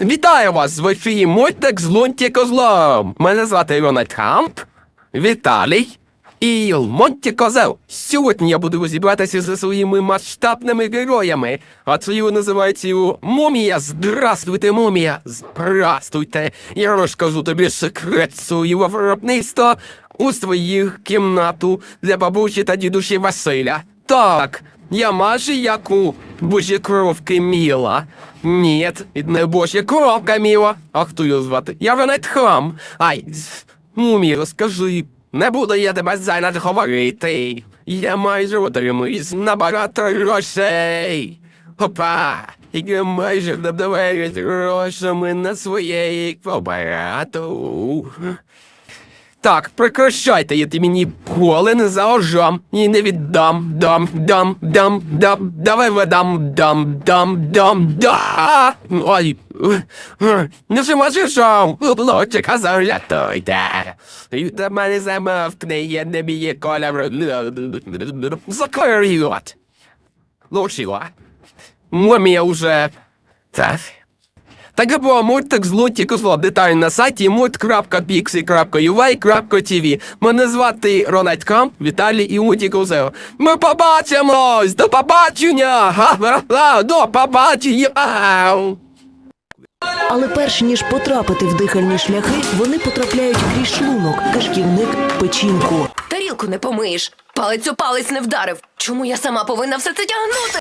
Вітаю вас в ефірі мультик з Лунті Козлом. Мене звати Рональд Трамп, Віталій і Монті Козел. Сьогодні я буду розібратися зі своїми масштабними героями. А це його називають Мумія. Здравствуйте, мумія! Здравствуйте! Я розкажу тобі секрет свого виробництва у свою кімнату для бабусі та дідусі Василя. Так, я майже як у божекровки Міла. Ні, не божа коровка Міла. А хто його звати? Я Ронет Храм. Ай, мумі, розкажи. Не буду я тебе зайнят говорити. Я майже отримую набагато грошей. Опа! Я майже добиваюсь грошами на своєї квабарату. Так, прекращайте, я мені поле не заожам і не віддам. Дам, дам, дам, дам, давай видам, дам, дам, дам, да. Ой, не зможешом, лучика зарятуйте. І до мене замовкне, я не б'є колір. Закрий рот. Мумія уже... Так. Так було мультик з Лунті Козло. Деталі на сайті mult.pixi.ua.tv. Мене звати Рональд Камп, Віталій і Лунті Козел. Ми побачимось! До побачення! Ха-ха-ха! До побачення! Але перш ніж потрапити в дихальні шляхи, вони потрапляють крізь шлунок, кишківник, печінку. Тарілку не помиєш, палець у палець не вдарив. Чому я сама повинна все це тягнути?